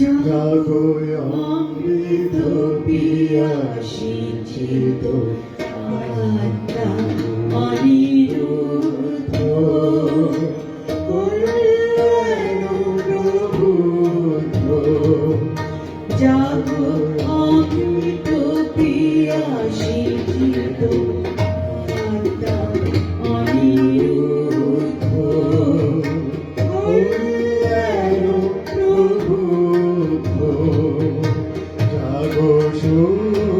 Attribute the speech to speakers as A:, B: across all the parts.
A: জাগো অমৃত পিয়াসী চিত
B: জাগো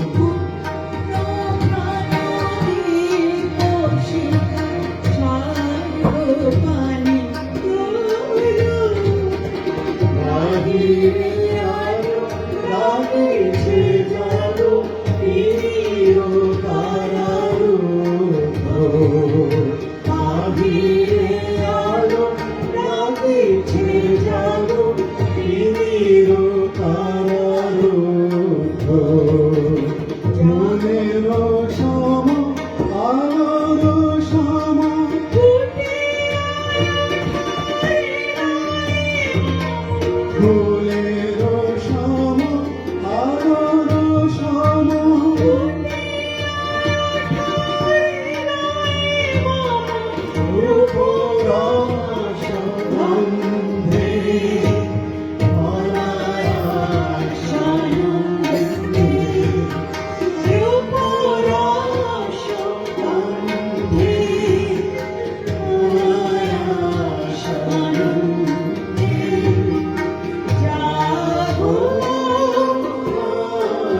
A: Senhor.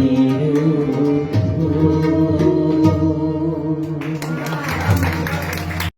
B: Hallelujah.